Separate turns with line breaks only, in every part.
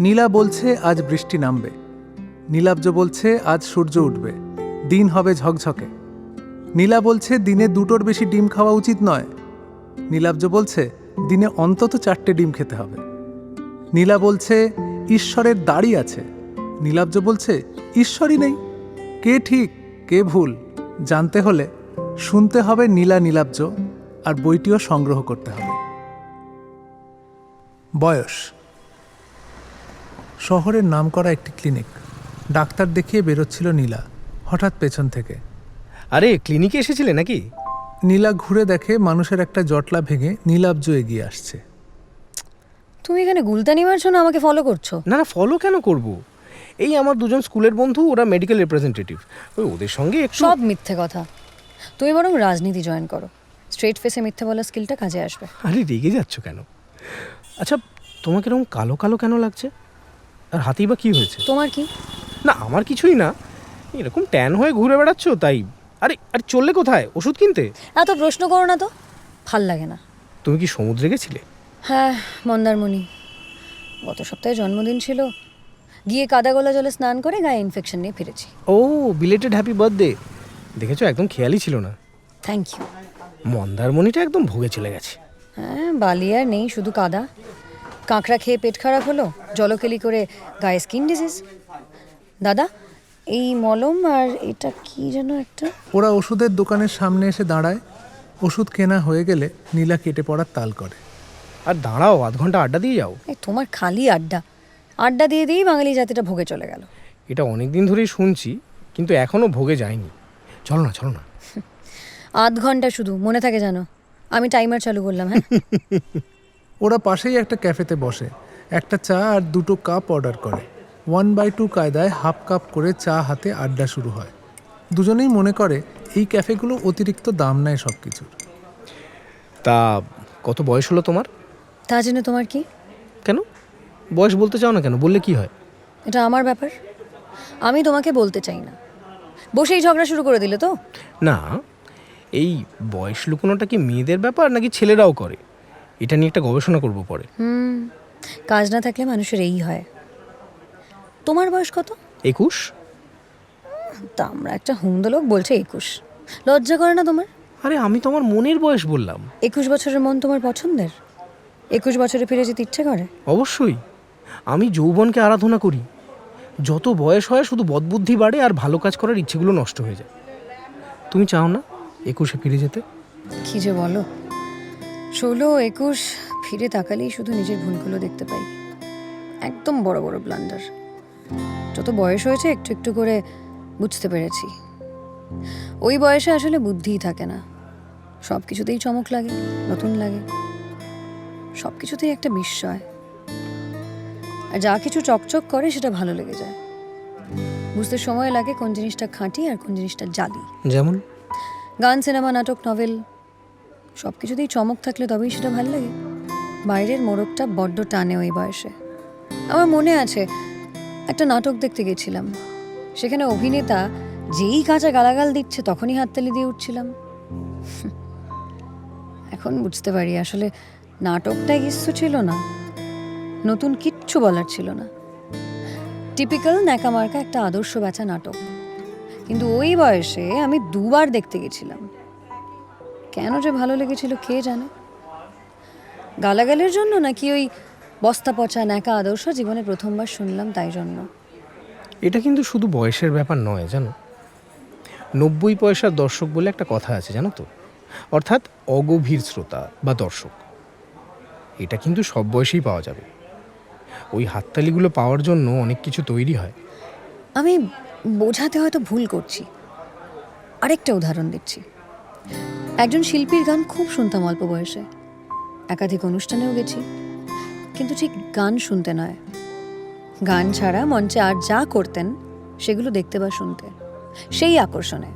নীলা বলছে, আজ বৃষ্টি নামবে। নীলাব্জ বলছে, আজ সূর্য উঠবে। দিন হবে ঝকঝকে। নীলা বলছে, দিনে দুটোর বেশি ডিম খাওয়া উচিত নয়। নীলাব্জ বলছে, দিনে অন্তত চারটে ডিম খেতে হবে। নীলা বলছে, ঈশ্বরের দাড়ি আছে। নীলাব্জ বলছে, ঈশ্বরই নেই। কে ঠিক, কে ভুল, জানতে হলে শুনতে হবে নীলা নীলাব্জ, আর বইটিও সংগ্রহ করতে হবে। বয়স শহরের নামকরা একটি ক্লিনিক। ডাক্তার দেখিয়ে বেরোচ্ছিল নীলা হঠাৎ পেছন থেকে।
আরে ক্লিনিকে এসেছিলে নাকি?
নীলা ঘুরে দেখে মানুষের একটা জটলা ভেঙে নীলাব্জ এগিয়ে আসছে।
তুমি এখানে গুলতানি মারছো না আমাকে ফলো করছ?
না না ফলো কেন করব? এই আমার দুজন স্কুলের বন্ধু ওরা মেডিকেল রিপ্রেজেন্টেটিভ ওই ওদের সঙ্গে একটু
সব মিথ্যে কথা। তুমি বরং রাজনীতি জয়েন করো। স্ট্রেট ফেসে মিথ্যে বলার স্কিলটা কাজে আসবে।
আরে রেগে যাচ্ছ কেন? আচ্ছা তোমাকে এরকম কালো কালো কেন লাগছে? আর হাতেই বা কি হয়েছে?
তোমার কি?
না আমার কিছুই না। এরকম ট্যান হয়ে ঘুরে বেড়াচ্ছ তাই। আরে আরে চললে কোথায়? ওষুধ কিনতে?
এত প্রশ্ন করো না তো। ভালো লাগে না।
তুমি কি সমুদ্রে গেছিলে?
হ্যাঁ মন্দারমণি। গত সপ্তাহে জন্মদিন ছিল। গিয়ে কাদা গোলা জলে স্নান করে গায়ে ইনফেকশন নিয়ে ফিরেছি।
ও বিলেটেড হ্যাপি বার্থডে দেখেছ একদম খেয়ালই ছিল না।
থ্যাংক ইউ
মন্দারমণিটা একদম ভোগে চলে গেছে।
হ্যাঁ বালি আর নেই শুধু কাদা। কাঁকড়া খেয়ে পেট খারাপ হলো? জলকেলি করে গায়ে স্কিন ডিজিজ দাদা এই মলম আর এটা কি যেন একটা?
ওরা ওষুধের দোকানের সামনে এসে দাঁড়ায়। ওষুধ কেনা হয়ে গেলে নীলা কেটে পড়ার তাল করে।
আর দাঁড়াও আধ ঘণ্টা আড্ডা দিয়ে যাও।
এই তোমার খালি আড্ডা। আড্ডা দিয়ে দিয়েই বাঙালি জাতিটা ভোগে চলে গেল।
এটা অনেক দিন ধরেই শুনছি কিন্তু এখনও ভোগে যায়নি। চলো না চলো না।
আধ ঘণ্টা শুধু মনে থাকে জানো আমি টাইমার চালু করলাম হ্যাঁ?
ওরা পাশেই একটা ক্যাফেতে বসে। একটা চা আর দুটো কাপ অর্ডার করে। ওয়ান বাই টু কায়দায় হাফ কাপ করে চা হাতে আড্ডা শুরু হয়। দুজনেই মনে করে এই ক্যাফেগুলো অতিরিক্ত দাম নেয় সব কিছুর
তা কত বয়স হলো তোমার?
তা জেনে তোমার কি?
কেন? বয়স বলতে চাও না কেন? বললে কি হয়?
এটা আমার ব্যাপার। আমি তোমাকে বলতে চাই না। বসেই ঝগড়া শুরু করে দিলে তো?
না এই বয়স লুকোনোটা কি মেয়েদের ব্যাপার নাকি ছেলেরাও করে? এটা নিয়ে একটা গবেষণা করব পরে।
হুম কাজ না থাকলে মানুষের এই হয়। তোমার বয়স কত?
একুশ।
তা আমরা একটা হুমদ লোক বলছে একুশ। লজ্জা করে না তোমার?
আরে আমি তোমার মনের বয়স বললাম।
একুশ বছরের মন তোমার পছন্দের? একুশ বছরে ফিরে যেতে ইচ্ছে করে?
অবশ্যই। আমি যৌবনকে আরাধনা করি। যত বয়স হয় শুধু বদবুদ্ধি বাড়ে আর ভালো কাজ করার ইচ্ছেগুলো নষ্ট হয়ে যায়। তুমি চাও না একুশে ফিরে যেতে?
কি যে বলো। ষোলো একুশ ফিরে তাকালেই শুধু নিজের ভুলগুলো দেখতে পাই। একদম বড় বড় ব্লান্ডার যত বয়স হয়েছে একটু একটু করে বুঝতে পেরেছি। ওই বয়সে আসলে বুদ্ধিই থাকে না। সব কিছুতেই চমক লাগে নতুন লাগে। সব কিছুতেই একটা বিস্ময়। আর যা কিছু চকচক করে সেটা ভালো লেগে যায়। বুঝতে সময় লাগে কোন জিনিসটা খাঁটি আর কোন জিনিসটা জালি।
যেমন?
গান সিনেমা নাটক নভেল। সব কিছুতেই চমক থাকলে তবেই সেটা ভালো লাগে। বাইরের মোড়কটা বড্ড টানে ওই বয়সে। আমার মনে আছে, একটা নাটক দেখতে গেছিলাম। সেখানে অভিনেতা যেই কাঁচা গালাগাল দিচ্ছে তখনই হাততালি দিয়ে উঠছিলাম। এখন বুঝতে পারি আসলে নাটকটা কিচ্ছু ছিল না। নতুন কিচ্ছু বলার ছিল না। টিপিক্যাল ন্যাকামার্কা একটা আদর্শ বেচা নাটক। কিন্তু ওই বয়সে আমি দুবার দেখতে গেছিলাম। কেন যে ভালো লেগেছিল কে জানে? গালাগালের জন্য নাকি ওই বস্তা পচা ন্যাকা আদর্শ জীবনে প্রথমবার শুনলাম তাই জন্য।
এটা কিন্তু শুধু বয়সের ব্যাপার নয় জানো? নব্বই পয়সার দর্শক বলে একটা কথা আছে জানো তো? অর্থাৎ অগভীর শ্রোতা বা দর্শক। এটা কিন্তু সব বয়সেই পাওয়া যাবে। ওই হাততালিগুলো পাওয়ার জন্য অনেক কিছু তৈরি হয়।
আমি বোঝাতে হয়তো ভুল করছি। আরেকটা উদাহরণ দিচ্ছি। একজন শিল্পীর গান খুব শুনতাম অল্প বয়সে। একাধিক অনুষ্ঠানেও গেছি। কিন্তু ঠিক গান শুনতে নয়। গান ছাড়া মঞ্চে আর যা করতেন, সেগুলো দেখতে বা শুনতে। সেই আকর্ষণে।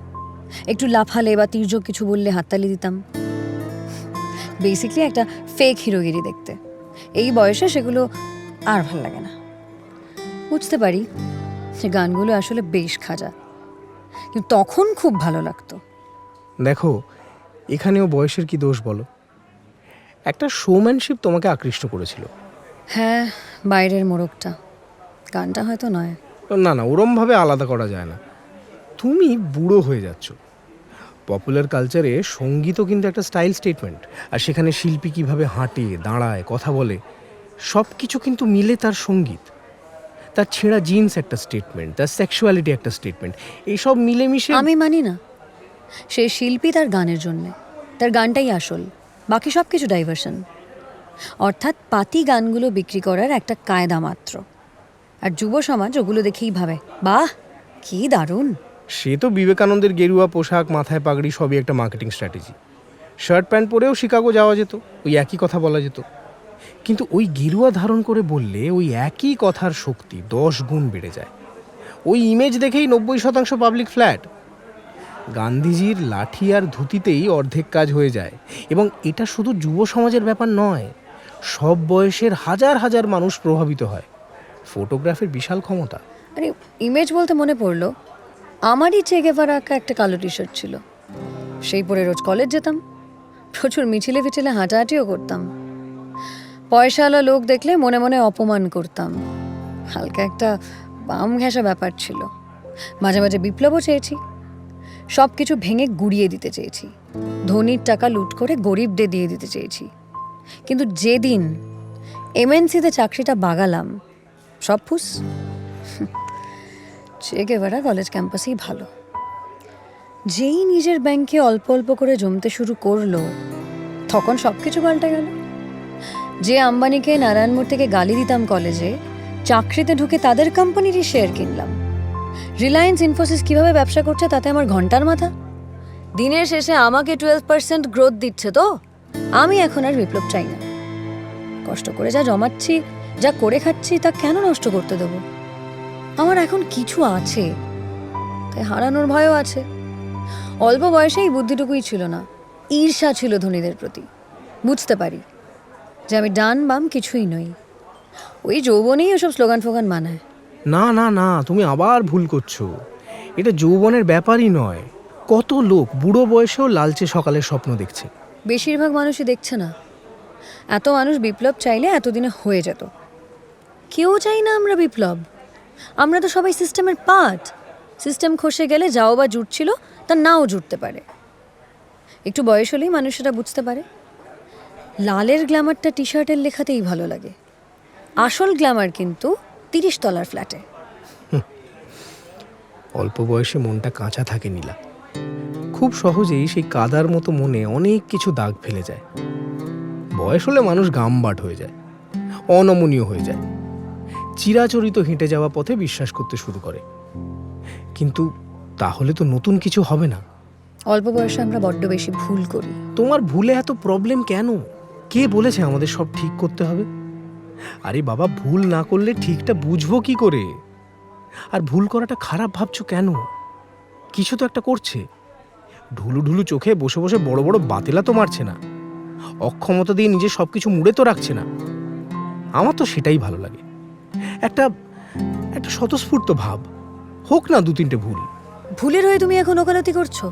একটু লাফালে বা তির্যক কিছু বললে হাততালি দিতাম। বেসিকলি একটা ফেক হিরোগিরি দেখতে। এই বয়সে সেগুলো আর ভালো লাগে না। বুঝতে পারি যে গানগুলো আসলে বেশ খাজা। কিন্তু তখন খুব ভালো লাগতো।
দেখো এখানেও বয়সের কি দোষ বলো? একটা শোম্যানশিপ তোমাকে আকৃষ্ট করেছিল।
হ্যাঁ বাইরের মোড়কটা। গানটা হয়তো নয়।
না না ওরমভাবে আলাদা করা যায় না। তুমি বুড়ো হয়ে যাচ্ছ। পপুলার কালচারে সঙ্গীতও কিন্তু একটা স্টাইল স্টেটমেন্ট আর সেখানে শিল্পী কীভাবে হাঁটে দাঁড়ায় কথা বলে সব কিছু কিন্তু মিলে তার সংগীত। তার ছেঁড়া জিন্স একটা স্টেটমেন্ট তার সেক্সুয়ালিটি একটা স্টেটমেন্ট এইসব মিলেমিশে
আমি মানি না। সে শিল্পী তার গানের জন্যে। তার গানটাই আসল, বাকি সব কিছু ডাইভার্সন অর্থাৎ পাতি গানগুলো বিক্রি করার একটা কায়দা মাত্র। আর যুব সমাজ ওগুলো দেখেই ভাবে, বাহ, কি দারুণ!
সে তো বিবেকানন্দের গেরুয়া পোশাক, মাথায় পাগড়ি সবই একটা মার্কেটিং স্ট্র্যাটেজি শার্ট প্যান্ট পরেও শিকাগো যাওয়া যেত, ওই একই কথা বলা যেত। কিন্তু ওই গেরুয়া ধারণ করে বললে ওই একই কথার শক্তি দশ গুণ বেড়ে যায়। ওই ইমেজ দেখেই নব্বই শতাংশ পাবলিক ফ্ল্যাট গান্ধীজির লাঠি আর ধুতিতেই অর্ধেক কাজ হয়ে যায়। এবং এটা শুধু যুব সমাজের ব্যাপার নয়, সব বয়সের হাজার হাজার মানুষ প্রভাবিত হয়। ফটোগ্রাফের বিশাল ক্ষমতা।
আরে ইমেজ বলতে মনে পড়ল, আমারই চেগেভারা আঁকা একটা কালো টি শার্ট ছিল। সেই পরে রোজ কলেজ যেতাম, প্রচুর মিছিলে ফিছিলে হাঁটাহাঁটিও করতাম। পয়সাওয়ালা লোক দেখলে মনে মনে অপমান করতাম। হালকা একটা বাম ঘেঁষা ব্যাপার ছিল। মাঝে মাঝে বিপ্লবও চেয়েছি। সব কিছু ভেঙে গুড়িয়ে দিতে চেয়েছি। ধনির টাকা লুট করে গরিবদের দিয়ে দিতে চেয়েছি। কিন্তু যেদিন এমএনসিতে চাকরিটা বাগালাম, সব ফুস। চেগেভারা কলেজ ক্যাম্পাসেই ভালো। যেই নিজের ব্যাংকে অল্প অল্প করে জমতে শুরু করল, তখন সব কিছু পাল্টে গেল। যে আম্বানিকে নারায়ণমোড় থেকে গালি দিতাম কলেজে চাকরিতে ঢুকে তাদের কোম্পানিরই শেয়ার কিনলাম। রিলায়েন্স ইনফোসিস কীভাবে ব্যবসা করছে তাতে আমার ঘণ্টার মাথা? দিনের শেষে আমাকে টুয়েলভ পার্সেন্ট গ্রোথ দিচ্ছে তো? আমি এখন আর বিপ্লব চাই না। কষ্ট করে যা জমাচ্ছি, যা করে খাচ্ছি, তা কেন নষ্ট করতে দেবো? আমার এখন কিছু আছে, তাই হারানোর ভয়ও আছে। অল্প বয়সে এই বুদ্ধিটুকুই ছিল না, ঈর্ষা ছিল ধনীদের প্রতি। বুঝতে পারি যে আমি ডান বাম কিছুই নই। ওই যৌবনেই ওসব স্লোগান ফোগান মানায়।
না না না, তুমি আবার ভুল করছ। এটা যৌবনের ব্যাপারই নয়। কত লোক বুড়ো বয়সেও লালচে সকালের স্বপ্ন দেখছে।
বেশিরভাগ মানুষই দেখছে না। এত মানুষ বিপ্লব চাইলে এতদিনে হয়ে যেত। কেউ চাই না আমরা বিপ্লব। আমরা তো সবাই সিস্টেমের পার্ট। সিস্টেম খসে গেলে যাও বা জুটছিল তা নাও জুটতে পারে। একটু বয়স হলেই মানুষ সেটা বুঝতে পারে। লালের গ্ল্যামারটা টি শার্টের লেখাতেই ভালো লাগে। আসল গ্ল্যামার কিন্তু তিরিশ তলার ফ্ল্যাটে।
অল্প বয়সে মনটা কাঁচা থাকে নীলা। খুব সহজেই সেই কাদার মতো মনে অনেক কিছু দাগ ফেলে যায়। বয়স হলে মানুষ গামবাট হয়ে যায় অনমনীয় হয়ে যায়। চিরাচরিত হেঁটে যাওয়া পথে বিশ্বাস করতে শুরু করে। কিন্তু তাহলে তো নতুন কিছু হবে না।
অল্প বয়সে আমরা বড্ড বেশি ভুল করি।
তোমার ভুলে এত প্রবলেম কেন? কে বলেছে আমাদের সব ঠিক করতে হবে? আরে বাবা, ভুল না করলে ঠিকটা বুঝব কি করে? আর ভুল করাটা খারাপ ভাবছ কেন? কিছু তো একটা করছে। ঢুলু ঢুলু চোখে বসে বসে বড় বড় বাতিলা তো মারছে না। অক্ষমতা দিয়ে নিজে সব কিছু মুড়ে তো রাখছে না। আমার তো সেটাই ভালো লাগে। একটা একটা স্বতঃস্ফূর্ত ভাব। হোক না দু তিনটে ভুল।
ভুলের হয়ে তুমি এখন ওকালতি করছ?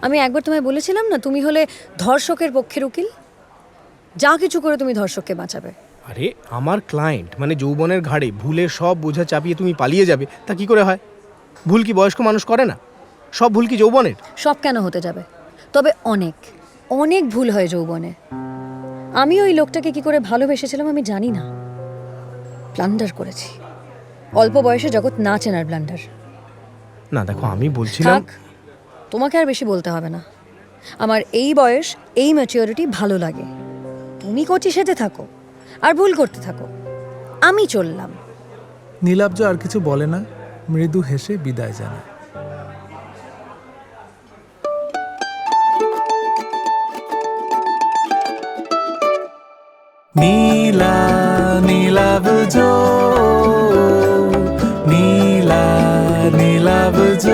আমি একবার তোমায় বলেছিলাম না, তুমি হলে ধর্ষকের পক্ষের উকিল? যা কিছু করে তুমি ধর্ষককে বাঁচাবে।
আরে আমার ক্লায়েন্ট মানে যৌবনের ঘাড়ে ভুলের সব বোঝা চাপিয়ে তুমি পালিয়ে যাবে তা কি করে হয়? ভুল কি বয়স্ক মানুষ করে না? সব ভুল কি যৌবনের?
সব কেন হতে যাবে? তবে অনেক অনেক ভুল হয় যৌবনে। আমি ওই লোকটাকে কি করে ভালোবেসেছিলাম আমি জানি না। ব্লান্ডার করেছি। অল্প বয়সে জগৎ না চেনার ব্লান্ডার।
না দেখো আমি বলছিলাম
থাক তোমাকে আর বেশি বলতে হবে না। আমার এই বয়স এই ম্যাচিওরিটি ভালো লাগে। তুমি কচি সেজে থাকো। আর ভুল করতে থাকো। আমি চললাম।
নীলাব্জ আর কিছু বলে না, মৃদু হেসে বিদায় জানায়। নীলা, নীলাব্জ নীলা, নীলাব্জ।